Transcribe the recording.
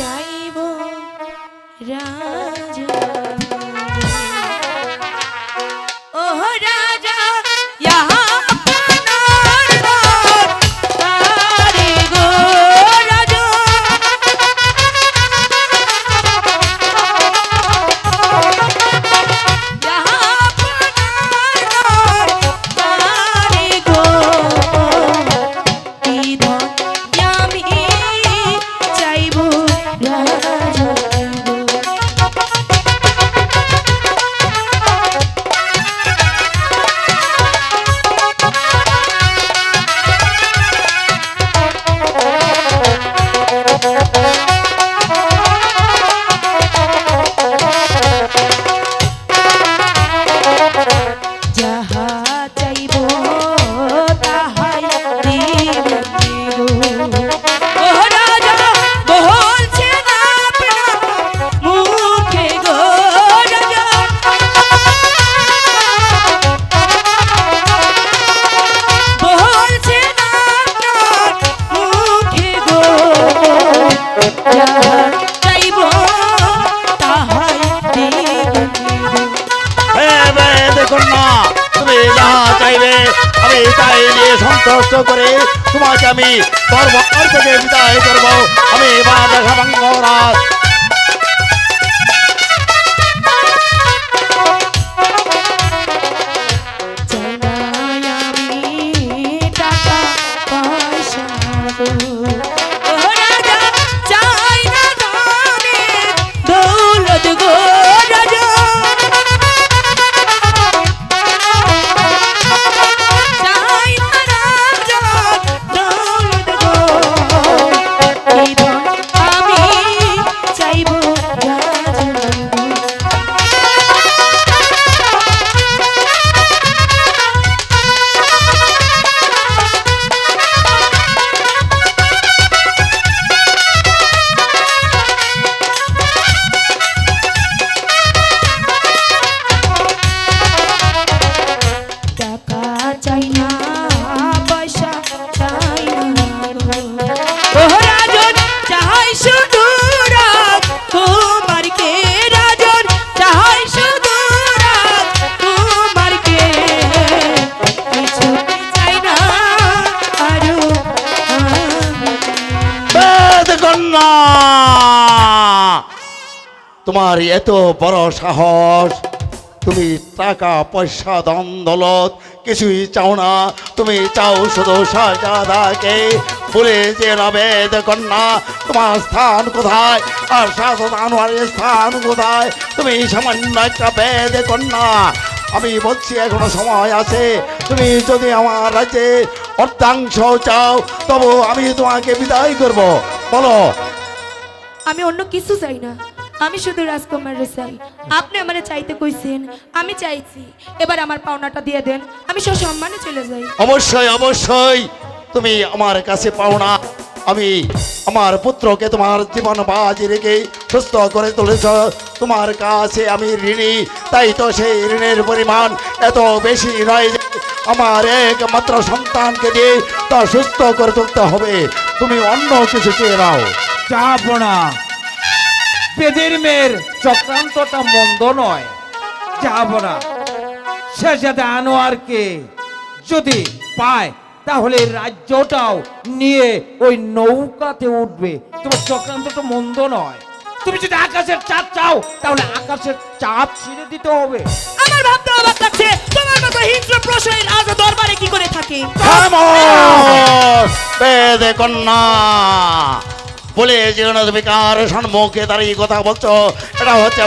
চাইব রাজা। দেখুন তুমি যাহা চাইবে, আমি তাই নিয়ে সন্তুষ্ট করে তোমাকে আমি দরবার অর্থকে বিদায় করব। না। তোমার এত বড় সাহস। তুমি টাকা, পয়সা দন দৌলত কিছুই চাও না। তুমি চাও শুধু শাহজাদাকে বলে যে নবেদ কন্যা, তোমার স্থান কোথায়? আর শাসন আনোয়ারের স্থান কোথায়? তুমি সামান্য একটা বেদ কন্যা। আমি বলছি, এখনও সময় আছে। তুমি যদি আমার রাজ্যে অর্ধাংশ চাও, তবু আমি তোমাকে বিদায় করব। বলো। আমি অন্য কিছু চাই না। আমি শুধু রাজকুমারের চাই আপনি আমারে চাইতে কইছেন আমি চাইছি। এবার আমার পাওনাটা দিয়ে দেন আমি সসম্মানে চলে যাই। অবশ্যই অবশ্যই। তুমি আমার কাছে পাওনা আমি আমার পুত্রকে তোমার জীবন বাজি রেখে সুস্থ করে তুলেছ। তোমার কাছে আমি ঋণী তাই তো সেই ঋণের পরিমাণ এত বেশি নয় আমার একমাত্র সন্তানকে দিয়ে তা সুস্থ করে তুলতে হবে। তুমি অন্য কিছু চেয়ে নাও। যাব না। বেদের মেয়ের চক্রান্তটা মন্দ নয়। যাব না। সে যাতে আনোয়ারকে যদি পায়, তাহলে রাজ্যটাও নিয়ে ওই নৌকাতে উঠবে। তোমার চক্রান্তটা মন্দ নয়। তুমি যদি আকাশের চাপ চাও তাহলে আকাশের চাপ ছিঁড়ে দিতে হবে। আমার ভাবতে অবাক লাগছে তোমার মতো হিংস্র প্রশ্নের আজ দরবারে কি করে থাকি? বেদে কন্যা। বলে যে তুমি কার সম্মুখে দাঁড়িয়ে কথা বলছো এটা হচ্ছে